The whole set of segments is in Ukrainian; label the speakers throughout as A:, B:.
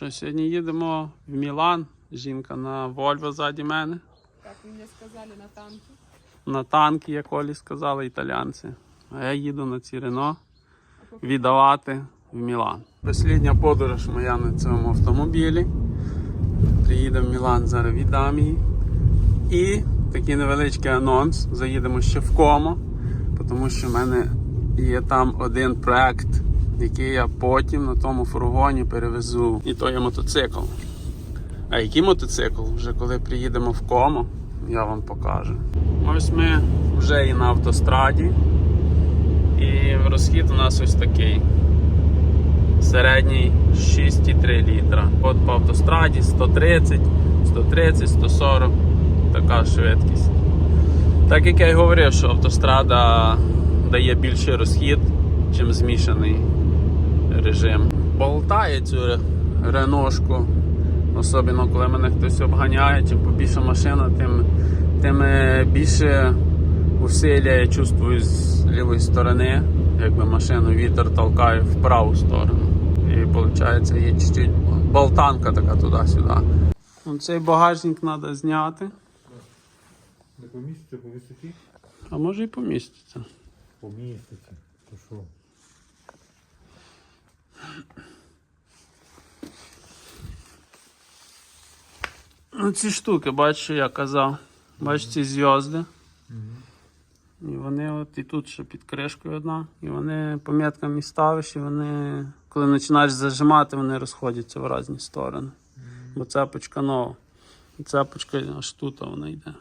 A: що сьогодні їдемо в Мілан. Жінка на Вольво ззаді мене.
B: Вы мне сказали, на танке.
A: На танки, як Олі сказали італійці. А я їду на ці Рено віддавати в Мілан. Послідня подорож моя на цьому автомобілі. Приїдемо в Мілан, зараз віддам її. І такий невеличкий анонс. Заїдемо ще в Комо, тому що в мене є там один проект, який я потім на тому фургоні перевезу. І то є мотоцикл. А який мотоцикл? Вже коли приїдемо в Комо, я вам покажу. Ось ми вже і на автостраді. І розхід у нас ось такий. Середній 6,3 літра. От по автостраді 130, 130, 140 така швидкість. Так як я й говорив, що автострада дає більший розхід, чим змішаний режим. Болтає цю реношку, особливо коли мене хтось обганяє, чим побільше машина, тим, тим е, більше усилля я чувствую з лівої сторони, якби машину вітер толкає в праву сторону. І виходить, є чуть-чуть болтанка така туди-сюди. Цей багажник треба зняти,
C: Не поміститься по висоті?
A: а може і поміститься.
C: Поміститься. То що?
A: Ну, ці штуки, бачиш, я казав. Бачиш ці зв'язки. І вони от і тут ще під кришкою одна. І вони по меткам і ставиш, і вони, коли починаєш зажимати, вони розходяться в різні сторони. Бо цепочка нова. Цепочка аж тут вона йде.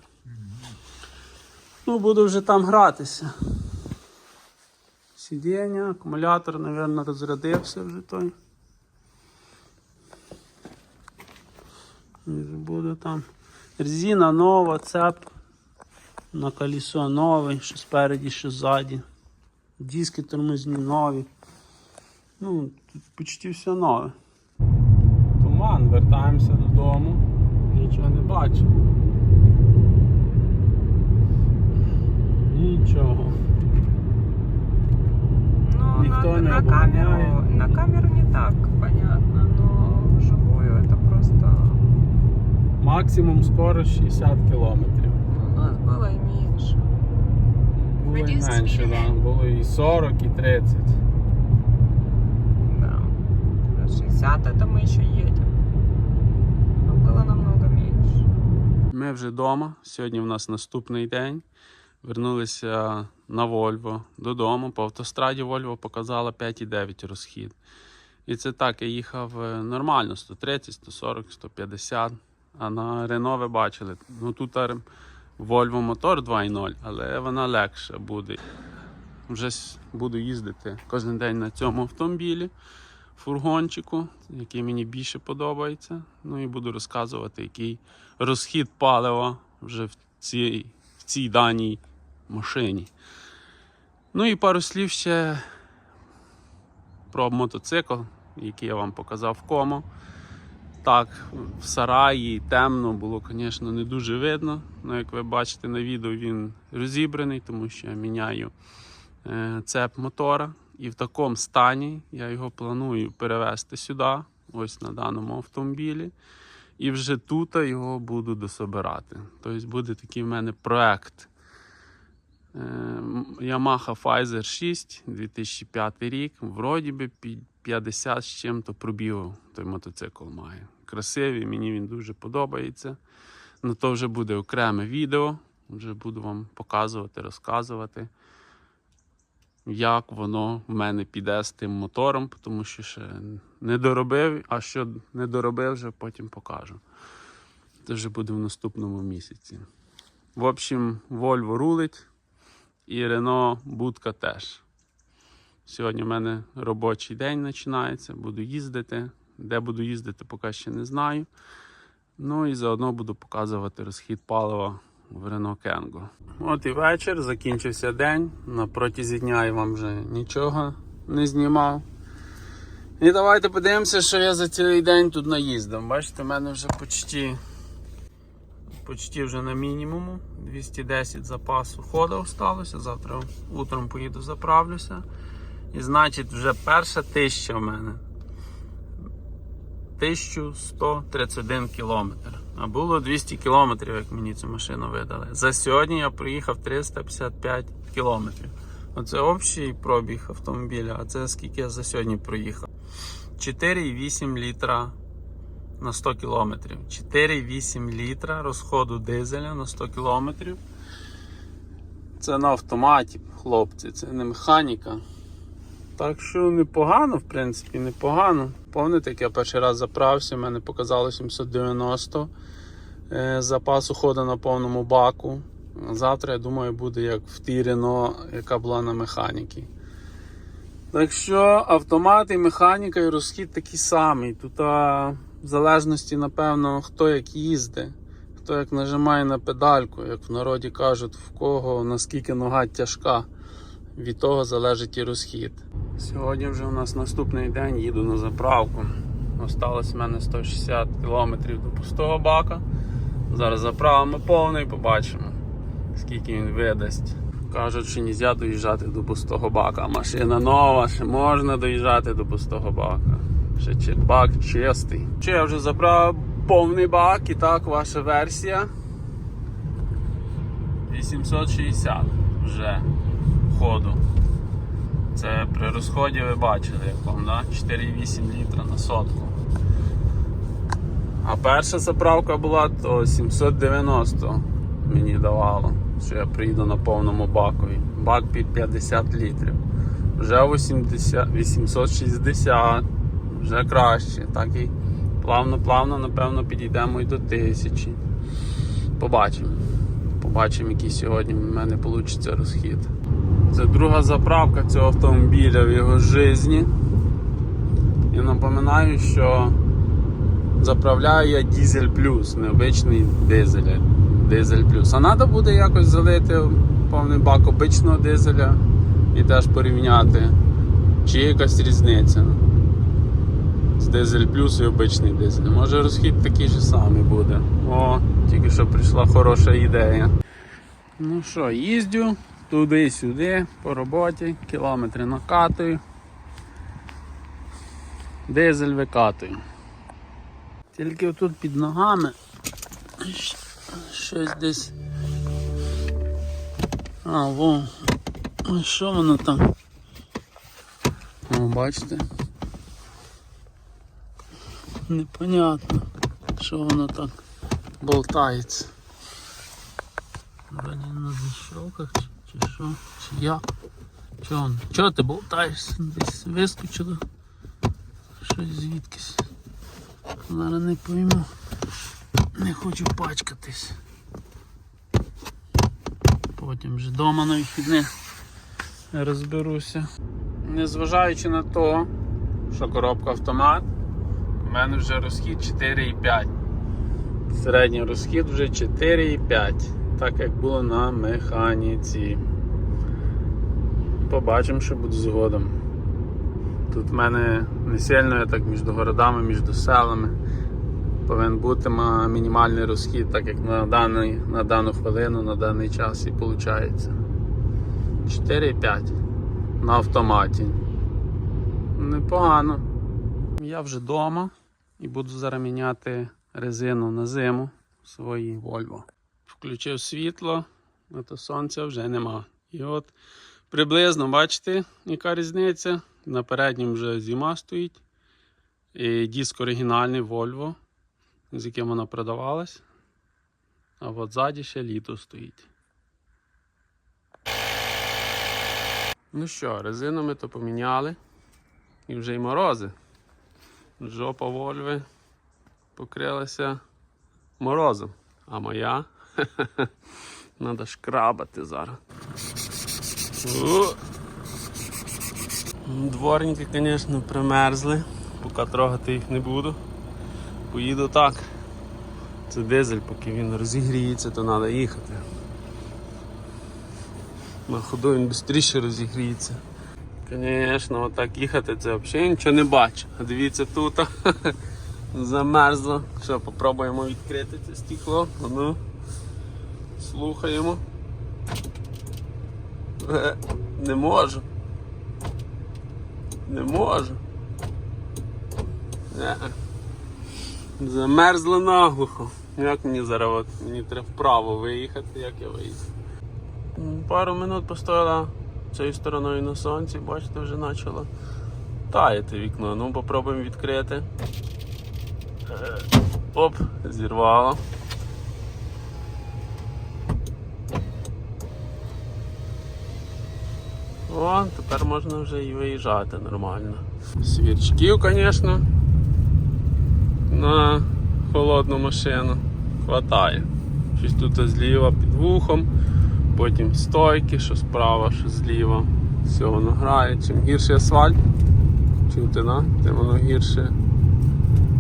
A: Ну, буду вже там гратися. Сидіння, акумулятор, мабуть, розрядився вже той. І вже Буду там. Резина нова, цеп. На колесо новий, що спереді, що ззаді. Диски тормозні нові. Ну, тут почти все нове. Туман, вертаємося додому. Нічого не бачимо. Нічого.
B: Ну,
A: Никто
B: на,
A: не
B: на
A: обгоняет.
B: камеру, на камеру не так понятно, но вживую это просто...
A: Максимум скорость 60 кілометрів.
B: У нас было и меньше.
A: Було і
B: Надіюсь,
A: менше,
B: спільне.
A: да. було і 40, і 30.
B: Да. На 60 это мы еще едем. Но было намного меньше.
A: Ми вже вдома. Сьогодні в нас наступний день. Вернулися на Вольво додому. По автостраді Вольво показала 5,9 розхід. І це так, я їхав е, нормально: 130, 140, 150. А на Рено ви бачили. Ну тут Volvo мотор 2.0, але вона легша буде. Вже буду їздити кожен день на цьому автомобілі, фургончику, який мені більше подобається. Ну і буду розказувати, який розхід палива вже в цій, в цій даній машині. Ну і пару слів ще про мотоцикл, який я вам показав в комо. Так, в сараї темно було, звісно, не дуже видно. Ну, як ви бачите на відео, він розібраний, тому що я міняю е, цеп мотора. І в такому стані я його планую перевезти сюди, ось на даному автомобілі. І вже тут його буду дособирати. Тобто буде такий в мене проект. Е, Yamaha Pfizer 6 2005 рік. Вроді би 50 з чим-то пробігу той мотоцикл має. Красивий, мені він дуже подобається. Ну то вже буде окреме відео. Вже буду вам показувати, розказувати, як воно в мене піде з тим мотором, тому що ще не доробив, а що не доробив, вже потім покажу. Це вже буде в наступному місяці. В общем, Volvo рулить і Renault будка теж. Сьогодні в мене робочий день починається, буду їздити. Де буду їздити, поки ще не знаю. Ну і заодно буду показувати розхід палива в Renault Kangoo. От і вечір, закінчився день. На протязі дня я вам вже нічого не знімав. І давайте подивимося, що я за цілий день тут наїздив. Бачите, в мене вже почти, почти вже на мінімуму. 210 запасу ходу осталося. Завтра утром поїду заправлюся. І значить, вже перша тисяча в мене. 1131 кілометр. А було 200 кілометрів, як мені цю машину видали. За сьогодні я проїхав 355 кілометрів. Оце общий пробіг автомобіля, а це скільки я за сьогодні проїхав. 4,8 літра на 100 кілометрів. 4,8 літра розходу дизеля на 100 кілометрів. Це на автоматі, хлопці, це не механіка. Так що непогано, в принципі, непогано. Пам'ятаєте, як я перший раз заправився, в мене показало 790 е, запасу ходу на повному баку. Завтра, я думаю, буде як в тій Рено, яка була на механіки. Так що автомат і механіка і розхід такий самий. Тут а, в залежності, напевно, хто як їздить, хто як нажимає на педальку, як в народі кажуть, в кого наскільки нога тяжка. Від того залежить і розхід. Сьогодні вже у нас наступний день, їду на заправку. Осталось в мене 160 км до пустого бака. Зараз заправимо повний, побачимо, скільки він видасть. Кажуть, що не можна доїжджати до пустого бака. Машина нова, ще можна доїжджати до пустого бака. Ще чи- бак чистий. Чи я вже заправив повний бак і так, ваша версія. 860 вже ходу. Це при розході ви бачили, як вам, да? 4,8 літра на сотку. А перша заправка була, то 790 мені давало, що я приїду на повному бакові. Бак під 50 літрів. Вже 80, 860, вже краще. Так і плавно-плавно, напевно, підійдемо і до 1000. Побачимо. Побачимо, який сьогодні в мене вийде розхід. Це друга заправка цього автомобіля в його житті. І напоминаю, що заправляю я дизель плюс, необичний дизель. Дизель плюс. А треба буде якось залити повний бак обичного дизеля і теж порівняти, чи якась різниця дизель плюс і обичний дизель. Може розхід такий же самий буде. О, тільки що прийшла хороша ідея. Ну що, їздю туди-сюди по роботі, кілометри накатую. Дизель викатую. Тільки тут під ногами щось десь. А, во. Що воно там? О, бачите? Непонятно, що воно так болтається. Блін, на защелках чи, чи що? Чи як? Чого? Чого ти болтаєшся? Десь вискочило? Щось звідкись. Зараз не пойму. Не хочу пачкатись. Потім вже вдома на вихідних розберуся. Незважаючи на те, що коробка автомат, у мене вже розхід 4,5. Середній розхід вже 4,5, так як було на механіці. Побачимо, що буде згодом. Тут в мене не сильно я так між городами, між селами. Повинен бути мінімальний розхід, так як на, даний, на дану хвилину, на даний час і виходить. 4,5 на автоматі. Непогано. Я вже вдома і буду зараз міняти резину на зиму в своїй Volvo. Включив світло, а то сонця вже нема. І от приблизно бачите, яка різниця. На переднім вже зима стоїть. І диск оригінальний Volvo, з яким вона продавалась. А от ззаді ще літо стоїть. Ну що, резину ми то поміняли. І вже й морози. Жопа Вольви покрилася морозом. А моя треба шкрабати зараз. Дворники, звісно, примерзли, поки трогати їх не буду. Поїду так. Це дизель, поки він розігріється, то треба їхати. На ходу він швидше розігріється. Звісно, отак їхати це взагалі нічого не бачу. Дивіться тут замерзло. Що, попробуємо відкрити це стекло. Ну, слухаємо. Е, Не можу. Не можу. Не. Замерзли наглухо. Як мені зараз мені треба вправо виїхати, як я виїду. Пару минут постояла цією стороною на сонці, бачите, вже почало таяти вікно. Ну, попробуємо відкрити. Оп, зірвало. О, тепер можна вже і виїжджати нормально. Свірчків, звісно, на холодну машину хватає. Щось тут зліва під вухом, потім стойки, що справа, що зліва. Все воно грає. Чим гірший асфальт, чути, на? тим воно гірше.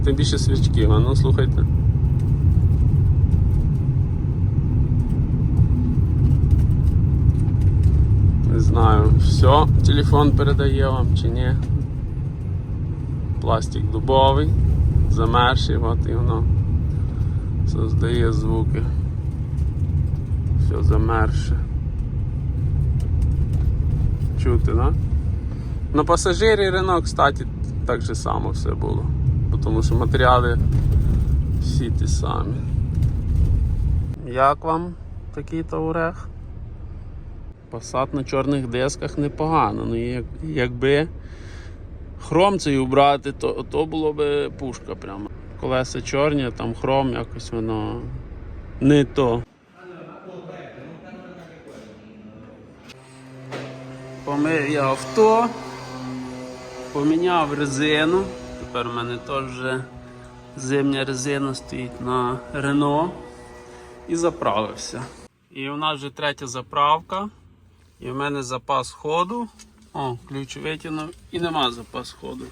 A: Тим більше свічків, а ну слухайте. Не знаю, все, телефон передає вам чи ні. Пластик дубовий, замерший, от і воно создає звуки. Все замерше. Чути, да? На пасажирі Рено, кстати, так же само все було. Тому що матеріали всі ті самі. Як вам такий Таурех? Посад на чорних дисках непогано. Ну, як, якби хром цей убрати, то, то було би пушка прямо. Колеса чорні, там хром, якось воно не то. Помив я авто, поміняв резину. Тепер у мене теж зимня резина стоїть на Рено. І заправився. І у нас вже третя заправка. І в мене запас ходу. О, ключ витягнув і нема запас ходу.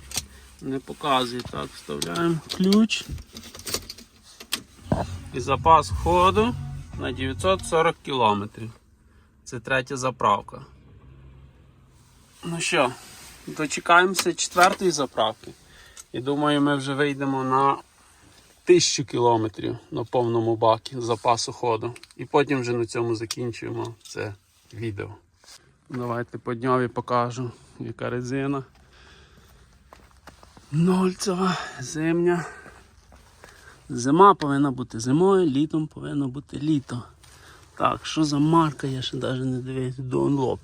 A: Не показує. Так, вставляємо ключ. І запас ходу на 940 кілометрів. Це третя заправка. Ну що, дочекаємося четвертої заправки. І думаю, ми вже вийдемо на 1000 кілометрів на повному бакі запасу ходу. І потім вже на цьому закінчуємо це відео. Давайте по дньові покажу, яка резина. Нольцева, зимня. Зима повинна бути зимою, літом повинно бути літо. Так, що за марка, я ще навіть не дивився. Dunlop.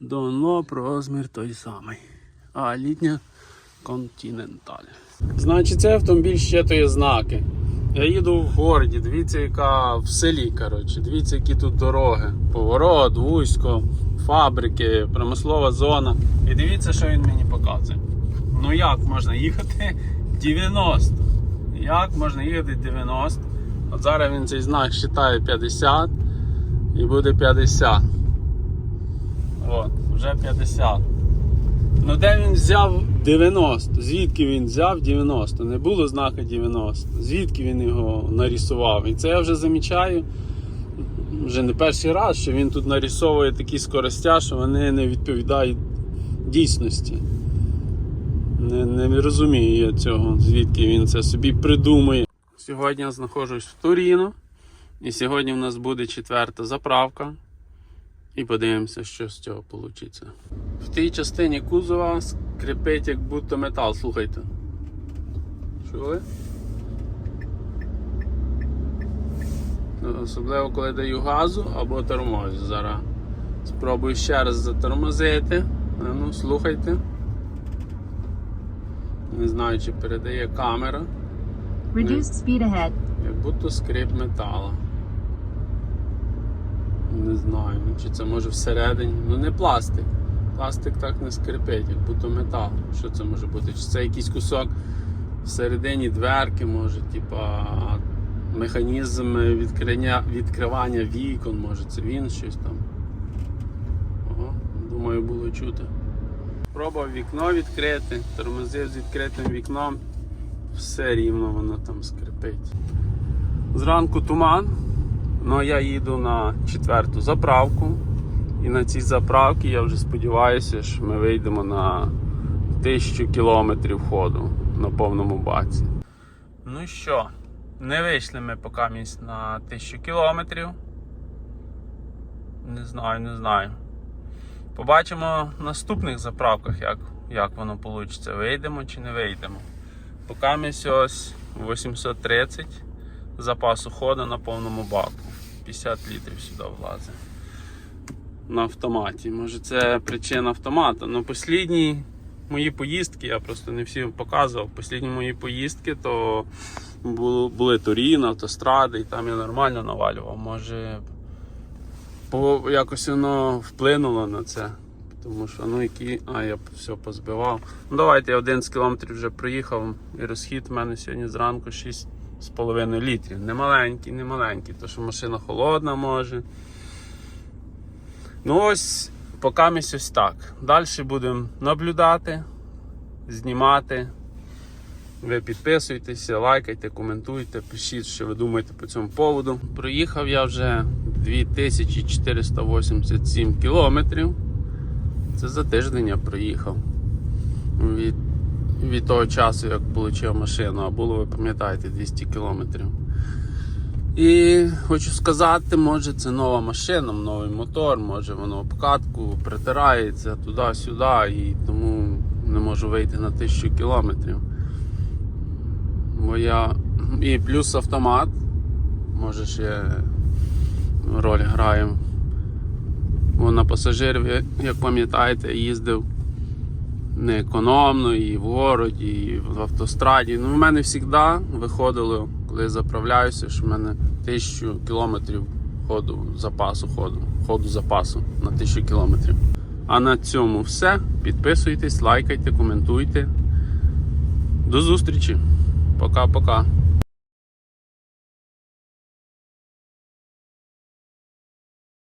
A: Dunlop розмір той самий. А літня Continental. Значить, цей автомобіль щитує знаки. Я їду в городі, дивіться, яка в селі, коротше, дивіться, які тут дороги. Поворот, вузько, фабрики, промислова зона. І дивіться, що він мені показує. Ну як можна їхати 90? Як можна їхати 90? От зараз він цей знак вважає 50 і буде 50. От, вже 50. Ну де він взяв 90? Звідки він взяв 90? Не було знака 90. Звідки він його нарисував? І це я вже замічаю вже не перший раз, що він тут нарисовує такі скоростя, що вони не відповідають дійсності. Не, не розумію я цього, звідки він це собі придумує. Сьогодні я знаходжусь в Туріно. І сьогодні в нас буде четверта заправка. І подивимося, що з цього вийде. В тій частині кузова скрипить як будто метал, слухайте. Чули? Особливо коли даю газу або тормозю. Зараз спробую ще раз затормозити. Ну, слухайте. Не знаю, чи передає камера.
D: Reduced speed ahead.
A: Як будто скрип метала. Не знаю, чи це може всередині. Ну не пластик. Пластик так не скрипить, як будто метал. Що це може бути? Чи це якийсь кусок всередині дверки, може, типа механізм відкриття, відкривання вікон, може це він щось там. Ого, думаю, було чути. Пробував вікно відкрити, тормозив з відкритим вікном, все рівно воно там скрипить. Зранку туман, але я їду на четверту заправку. І на цій заправці я вже сподіваюся, що ми вийдемо на тисячу кілометрів ходу на повному баці. Ну що, не вийшли ми поки місць на тисячу кілометрів. Не знаю, не знаю. Побачимо в наступних заправках, як, як воно вийде. Вийдемо чи не вийдемо. Поки ми ось 830 запасу ходу на повному баку. 50 літрів сюди влазить. На автоматі. Може це причина автомата. Ну, послідні мої поїздки, я просто не всім показував. Послідні мої поїздки, то були Туріно, автостради, і там я нормально навалював. Може, по, якось воно вплинуло на це. Тому що, ну які. А, я все позбивав. Ну давайте я 11 кілометрів вже проїхав, і розхід в мене сьогодні зранку 6,5 літрів. Не маленький, не маленький, тому що машина холодна може. Ну ось, поки ми ось так. Далі будемо наблюдати, знімати. Ви підписуйтеся, лайкайте, коментуйте, пишіть, що ви думаєте по цьому поводу. Проїхав я вже 2487 кілометрів. Це за тиждень я проїхав. Від, від того часу, як отримав машину, а було, ви пам'ятаєте, 200 кілометрів. І хочу сказати, може це нова машина, новий мотор, може воно обкатку притирається туди-сюди, і тому не можу вийти на 1000 кілометрів. Бо я... І плюс автомат, може ще роль грає. Бо на пасажирів, як пам'ятаєте, їздив не економно, і в городі, і в автостраді. Ну, в мене завжди виходило, коли я заправляюся, що в мене тисячу кілометрів ходу запасу, ходу, ходу запасу на тисячу кілометрів. А на цьому все. Підписуйтесь, лайкайте, коментуйте. До зустрічі. Пока-пока.